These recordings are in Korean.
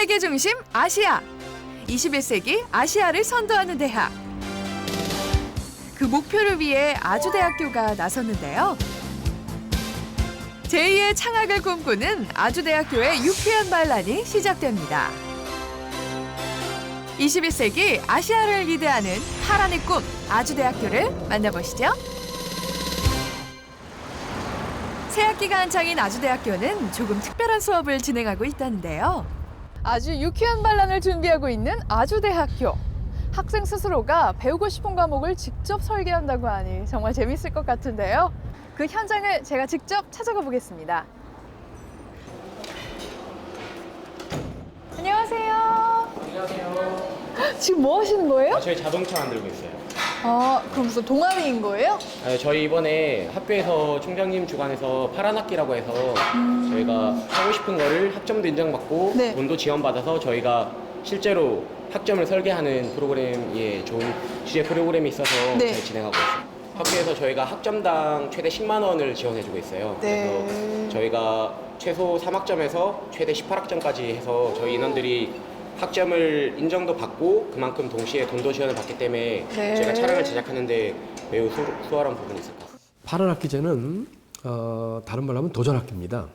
세계 중심 아시아. 21세기 아시아를 선도하는 대학. 그 목표를 위해 아주대학교가 나섰는데요. 제2의 창학을 꿈꾸는 아주대학교의 유쾌한 반란이 시작됩니다. 21세기 아시아를 리드하는 파란의 꿈 아주대학교를 만나보시죠. 새학기가 한창인 아주대학교는 조금 특별한 수업을 진행하고 있다는데요. 아주 유쾌한 반란을 준비하고 있는 아주대학교. 학생 스스로가 배우고 싶은 과목을 직접 설계한다고 하니 정말 재밌을 것 같은데요. 그 현장을 제가 직접 찾아가 보겠습니다. 안녕하세요. 안녕하세요. 지금 뭐 하시는 거예요? 아, 저희 자동차 만들고 있어요. 아, 그럼 무슨 동아리인 거예요? 아, 저희 이번에 학교에서 총장님 주관해서 파란 학기라고 해서 저희가 하고 싶은 거를 학점도 인정받고 네. 돈도 지원받아서 저희가 실제로 학점을 설계하는 프로그램에 좋은 주제 프로그램이 있어서 네. 잘 진행하고 있어요. 학교에서 저희가 학점당 최대 10만 원을 지원해주고 있어요. 네. 그래서 저희가 최소 3학점에서 최대 18학점까지 해서 저희 인원들이 학점을 인정도 받고 그만큼 동시에 돈도 지원을 받기 때문에 네. 저희가 차량을 제작하는데 매우 수, 수월한 부분이 있을 것 같습니다. 파란 학기제는 어, 다른 말로 하면 도전 학기입니다.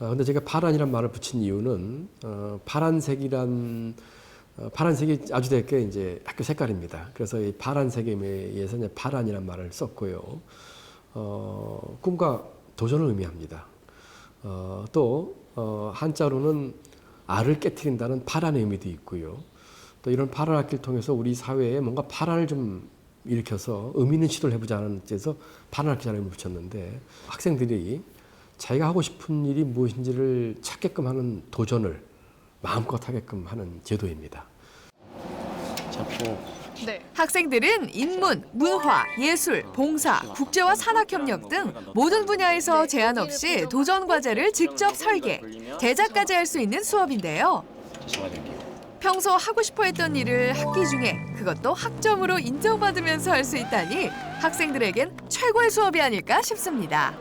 어, 근데 제가 파란이란 말을 붙인 이유는 어, 파란색이란 어, 파란색이 아주 대학교의 이제 학교 색깔입니다. 그래서 이 파란색에 의해서 이제 파란이란 말을 썼고요. 어, 꿈과 도전을 의미합니다. 어, 또 어, 한자로는 알을 깨뜨린다는 파란의 의미도 있고요. 또 이런 파란 학기를 통해서 우리 사회에 뭔가 파란을 좀 일으켜서 의미 있는 시도를 해보자는 뜻에서 파란 학기라는 이름을 붙였는데 학생들이 자기가 하고 싶은 일이 무엇인지를 찾게끔 하는 도전을 마음껏 하게끔 하는 제도입니다. 잡고 네. 학생들은 인문, 문화, 예술, 봉사, 국제와 산학협력 등 모든 분야에서 제한 없이 도전 과제를 직접 설계, 제작까지 할 수 있는 수업인데요. 평소 하고 싶어 했던 일을 학기 중에 그것도 학점으로 인정받으면서 할 수 있다니 학생들에겐 최고의 수업이 아닐까 싶습니다.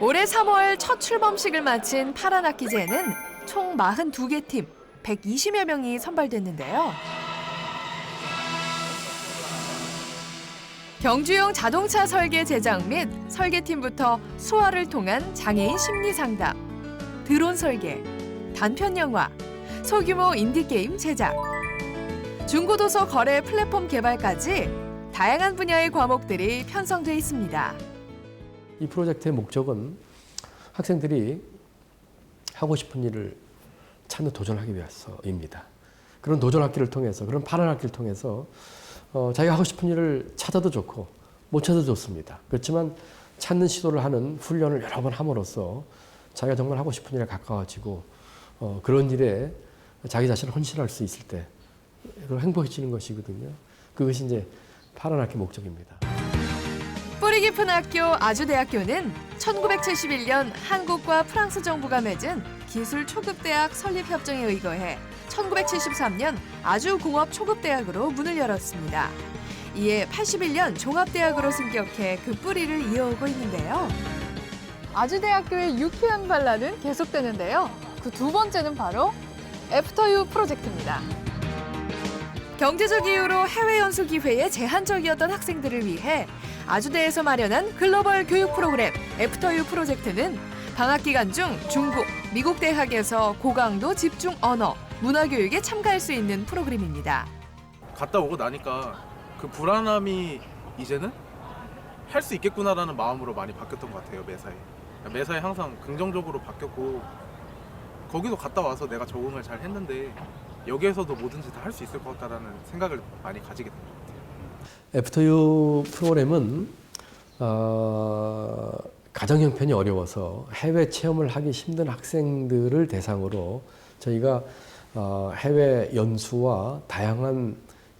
올해 3월 첫 출범식을 마친 파란 학기제는 총 42개 팀 120여 명이 선발됐는데요. 경주용 자동차 설계 제작 및 설계팀부터 수화를 통한 장애인 심리 상담, 드론 설계, 단편 영화, 소규모 인디게임 제작, 중고도서 거래 플랫폼 개발까지 다양한 분야의 과목들이 편성돼 있습니다. 이 프로젝트의 목적은 학생들이 하고 싶은 일을 찾는 도전하기 위해서입니다. 그런 도전 학기를 통해서 그런 파란 학기를 통해서 어, 자기가 하고 싶은 일을 찾아도 좋고 못 찾아도 좋습니다. 그렇지만 찾는 시도를 하는 훈련을 여러 번 함으로써 자기가 정말 하고 싶은 일에 가까워지고 어, 그런 일에 자기 자신을 헌신할 수 있을 때 행복해지는 것이거든요. 그것이 이제 파란 학기 목적입니다. 뿌리 깊은 학교 아주대학교는 1971년 한국과 프랑스 정부가 맺은 기술 초급대학 설립 협정에 의거해 1973년 아주공업 초급대학으로 문을 열었습니다. 이에 81년 종합대학으로 승격해 그 뿌리를 이어오고 있는데요. 아주대학교의 유쾌한 반란은 계속되는데요. 그 두 번째는 바로 애프터유 프로젝트입니다. 경제적 이유로 해외 연수 기회에 제한적이었던 학생들을 위해 아주대에서 마련한 글로벌 교육 프로그램 애프터유 프로젝트는 방학 기간 중 중국, 미국 대학에서 고강도 집중 언어, 문화 교육에 참가할 수 있는 프로그램입니다. 갔다 오고 나니까 그 불안함이 이제는 할 수 있겠구나라는 마음으로 많이 바뀌었던 것 같아요 매사에 매사에 항상 긍정적으로 바뀌었고 거기도 갔다 와서 내가 적응을 잘 했는데 여기에서도 뭐든지 다 할 수 있을 것 같다라는 생각을 많이 가지게 된 것 같아요 애프터유 프로그램은 어, 가정 형편이 어려워서 해외 체험을 하기 힘든 학생들을 대상으로 저희가 어, 해외 연수와 다양한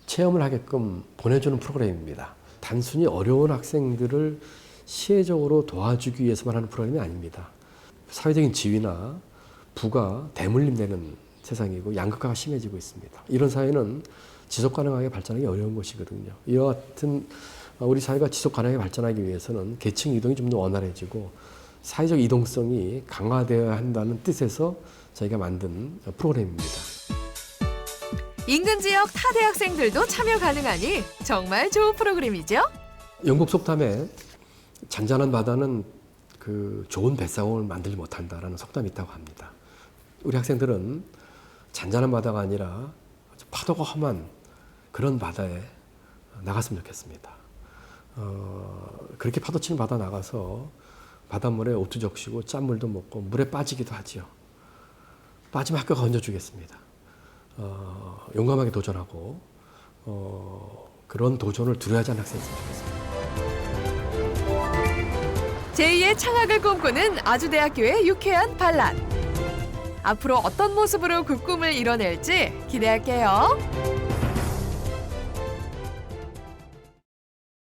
체험을 하게끔 보내주는 프로그램입니다. 단순히 어려운 학생들을 시혜적으로 도와주기 위해서만 하는 프로그램이 아닙니다. 사회적인 지위나 부가 대물림되는 세상이고 양극화가 심해지고 있습니다. 이런 사회는 지속 가능하게 발전하기 어려운 것이거든요. 이와 같은 우리 사회가 지속 가능하게 발전하기 위해서는 계층 이동이 좀 더 원활해지고 사회적 이동성이 강화되어야 한다는 뜻에서 저희가 만든 프로그램입니다. 인근 지역 타 대학생들도 참여 가능하니 정말 좋은 프로그램이죠. 영국 속담에 잔잔한 바다는 그 좋은 뱃사공을 만들지 못한다라는 속담이 있다고 합니다. 우리 학생들은 잔잔한 바다가 아니라 파도가 험한 그런 바다에 나갔으면 좋겠습니다. 어, 그렇게 파도 치는 바다 나가서 바닷물에 옷도 적시고 짠물도 먹고 물에 빠지기도 하지요. 빠지면 학교가 건져주겠습니다. 어, 용감하게 도전하고 어, 그런 도전을 두려워하지 않는 학생이었으면 좋겠습니다. 제2의 창학을 꿈꾸는 아주대학교의 유쾌한 반란. 앞으로 어떤 모습으로 그 꿈을 이뤄낼지 기대할게요.